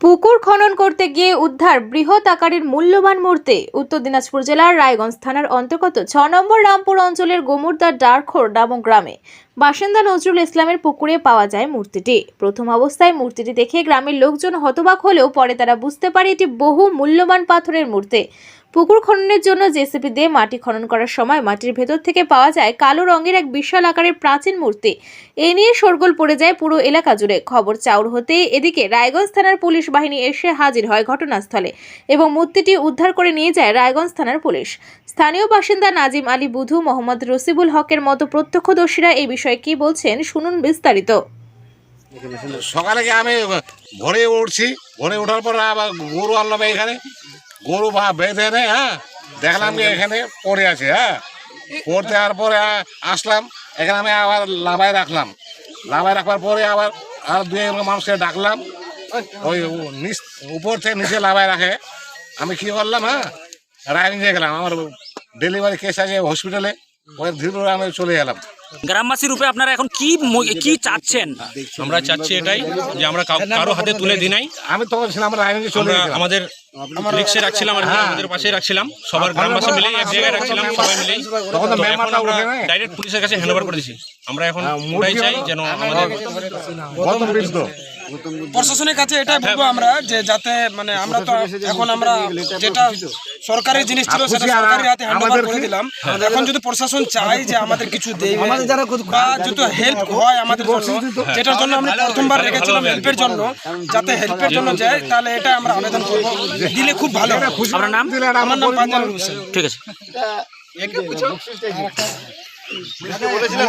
পুকুর খনন করতে গিয়ে উদ্ধার বৃহৎ আকারের মূল্যবান মূর্তি। উত্তর দিনাজপুর জেলার রায়গঞ্জ থানার অন্তর্গত ছ নম্বর রামপুর অঞ্চলের গোমুরদার ডারখোর নামক গ্রামে বাসিন্দা নজরুল ইসলামের পুকুরে পাওয়া যায় মূর্তিটি। প্রথম অবস্থায় মূর্তিটি দেখে গ্রামের লোকজন হতবাক হলেও পরে তারা বুঝতে পারে এটি বহু মূল্যবান পাথরের মূর্তি। পুকুর খননের জন্য জেসিপি দিয়ে মাটি খনন করার সময় মাটির ভেতর থেকে পাওয়া যায় কালো রঙের এক বিশাল আকারের প্রাচীন মূর্তি। এ নিয়ে শোরগোল পড়ে যায় পুরো এলাকা জুড়ে। খবর চাউর হতেই এদিকে রায়গঞ্জ থানার পুলিশ বাহিনী এসে হাজির হয় ঘটনাস্থলে এবং মূর্তিটি উদ্ধার করে নিয়ে যায় রায়গঞ্জ থানার পুলিশ। স্থানীয় বাসিন্দা নাজিম আলী বুধু, মোহাম্মদ রসিবুল হকের মতো প্রত্যক্ষদর্শীরা এই বিষয়ে কি বলছেন শুনুন বিস্তারিত। সকালে আমি ভোরে উঠছি। ভোরে ওঠার পর আবার গরু আনলাম এখানে। গরু বা বেঁধে এনে হ্যাঁ? দেখলাম যে এখানে পড়ে আছে হ্যাঁ? পড়তে দেওয়ার পরে আসলাম এখানে আমি আবার লাভায় রাখলাম। লাভায় রাখবার পরে আবার আর দুই এক মানুষকে ডাকলাম। ওই নিচ উপর থেকে নিচে লাভায় রাখে। আমি কি করলাম হ্যাঁ? রায়গঞ্জে গেলাম আমার ডেলিভারি কেস আছে হসপিটালে ওই ধীরে আমি চলে গেলাম গ্রামবাসী রূপে আপনারা এখন কি কি চাচ্ছেন? আমরা চাচ্ছি এটাই যে আমরা কারও হাতে তুলে দিই নাই। আমি তো আমরা আমাদের রিক্সে রাখছিলাম আর কি, আমাদের পাশে রাখছিলাম। সবার গ্রামবাসী মিলে এক জায়গায় রাখছিলাম সবাই মিলে ডাইরেক্ট পুলিশের কাছে হ্যান্ড ওভার করে দিছি। আমরা এখন হ্যাঁ, ওটাই চাই যেন আমাদের গৌতম বৃদ্ধ। প্রশাসনের কাছে এটাই বলব আমরা যে যাতে মানে আমরা তো এখন আমরা যেটা সরকারি জিনিস ছিল সেটা সরকারি হাতে হ্যান্ড আমাদের করে দিলাম। এখন যদি প্রশাসন চায় যে আমাদের কিছু দেবে বা যদি হেল্প হয় আমাদের জন্য যেটার জন্য আমরা প্রথমবার রেখেছিলাম হেল্পের জন্য যাতে হেল্পের জন্য যায় তাহলে এটা আমরা আবেদন করব। দিলে খুব ভালো হয়। আপনার নাম আমার নাম পাঞ্জাবুল হোসেন। ঠিক আছে। না বলি না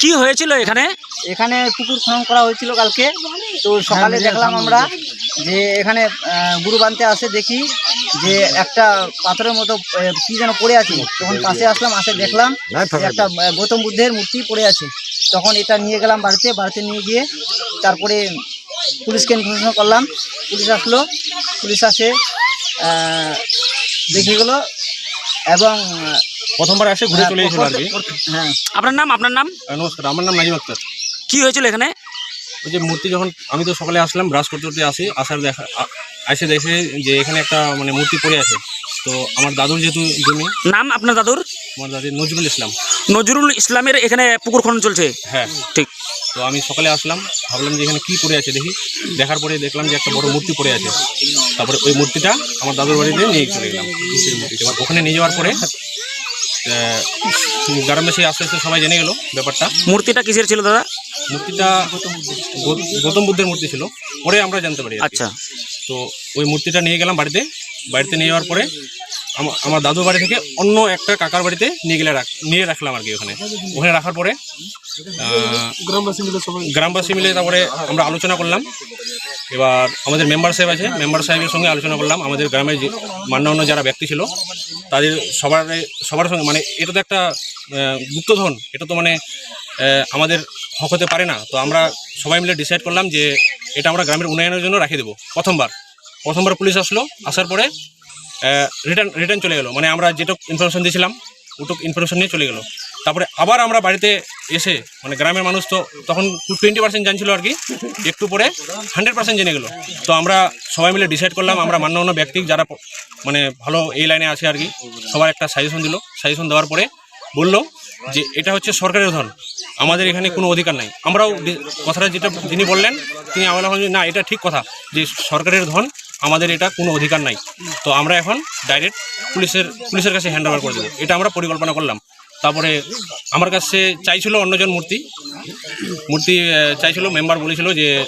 কি হয়েছিল এখানে? এখানে পুকুর খনন করা হয়েছিল কালকে। তো সকালে দেখলাম আমরা যে এখানে গুরু বানতে আসে দেখি যে একটা পাথরের মতো কি যেন পড়ে আছে। তখন পাশে আসলাম আসে দেখলাম একটা গৌতম বুদ্ধের মূর্তি পড়ে আছে। তখন এটা নিয়ে গেলাম বাড়িতে বাড়িতে নিয়ে গিয়ে তারপরে পুলিশকে ইনফরমেশন করলাম। পুলিশ আসলো পুলিশ আসে দেখে গেলো এবং প্রথমবার এসে ঘুরে চলে গেছিল আর কি? হ্যাঁ। আপনার নাম আপনার নাম? নমস্কার আমার নাম নাজিম আক্তার। কী হয়েছিল এখানে? ওই যে মূর্তি যখন আমি তো সকালে আসলাম ব্রাশ করতে করতে আসি আসার দেখা এসে দেখে যে এখানে একটা মানে মূর্তি পড়ে আছে। তো আমার দাদুর যেহেতু জমি নাম আপনার দাদুর? আমার দাদি নজরুল ইসলাম। নজরুল ইসলামের এখানে পুকুর খনন চলছে? হ্যাঁ। ঠিক। তো আমি সকালে আসলাম ভাবলাম যে এখানে কী পড়ে আছে দেখি। দেখার পরে দেখলাম যে একটা বড় মূর্তি পড়ে আছে। তারপরে ওই মূর্তিটা আমার দাদুর বাড়িতে নিয়ে চলে গেলাম এবার ওখানে নিয়ে যাওয়ার পরে গ্রামবাসী আস্তে আস্তে সবাই জেনে গেল ব্যাপারটা। মূর্তিটা কিসের ছিল দাদা? মূর্তিটা গৌতম বুদ্ধের মূর্তি ছিল পরে আমরা জানতে পারি আচ্ছা। তো ওই মূর্তিটা নিয়ে গেলাম বাড়িতে। বাড়িতে নিয়ে যাওয়ার পরে আমার দাদুর বাড়ি থেকে অন্য একটা কাকার বাড়িতে নিয়ে গেলে নিয়ে রাখলাম আর কি ওখানে। ওখানে রাখার পরে গ্রামবাসী মিলে গ্রামবাসী মিলে তারপরে আমরা আলোচনা করলাম। এবার আমাদের মেম্বার সাহেব আছে, মেম্বার সাহেবের সঙ্গে আলোচনা করলাম। আমাদের গ্রামের যে মান্যান্য যারা ব্যক্তি ছিল, তাদের সবার সবার সঙ্গে মানে এটা তো একটা গুপ্তধন। এটা তো মানে আমাদের হক হতে পারে না। তো আমরা সবাই মিলে ডিসাইড করলাম যে এটা আমরা গ্রামের উন্নয়নের জন্য রাখে দেবো। প্রথমবার। প্রথমবার পুলিশ আসলো। আসার পরে রিটার্ন রিটার্ন চলে গেলো। মানে আমরা যেটুক ইনফরমেশন দিয়েছিলাম ওটুক ইনফরমেশন নিয়ে চলে গেলো। তারপরে আবার আমরা বাড়িতে এসে মানে গ্রামের মানুষ তো তখন টোয়েন্টি পার্সেন্ট জানছিল আর কি একটু পরে হান্ড্রেড পার্সেন্ট জেনে গেলো। তো আমরা সবাই মিলে ডিসাইড করলাম আমরা মান্যন্য ব্যক্তি যারা মানে ভালো এই লাইনে আছে আর কি সবার একটা সাজেশন দিল। সাজেশন দেওয়ার পরে বলল যে এটা হচ্ছে সরকারের ধন। আমাদের এখানে কোনো অধিকার নাই। আমরাও কথাটা যেটা যিনি বললেন তিনি আমরা বললেন, না এটা ঠিক কথা যে সরকারের ধন আমাদের এটা কোনো অধিকার নাই। তো আমরা এখন ডাইরেক্ট পুলিশের পুলিশের কাছে হ্যান্ড ওভার করে দেবো। এটা আমরা পরিকল্পনা করলাম। তারপরে আমার কাছে চাইছিল অন্যজন মূর্তি। মূর্তি চাইছিলো মেম্বার বলেছিল যে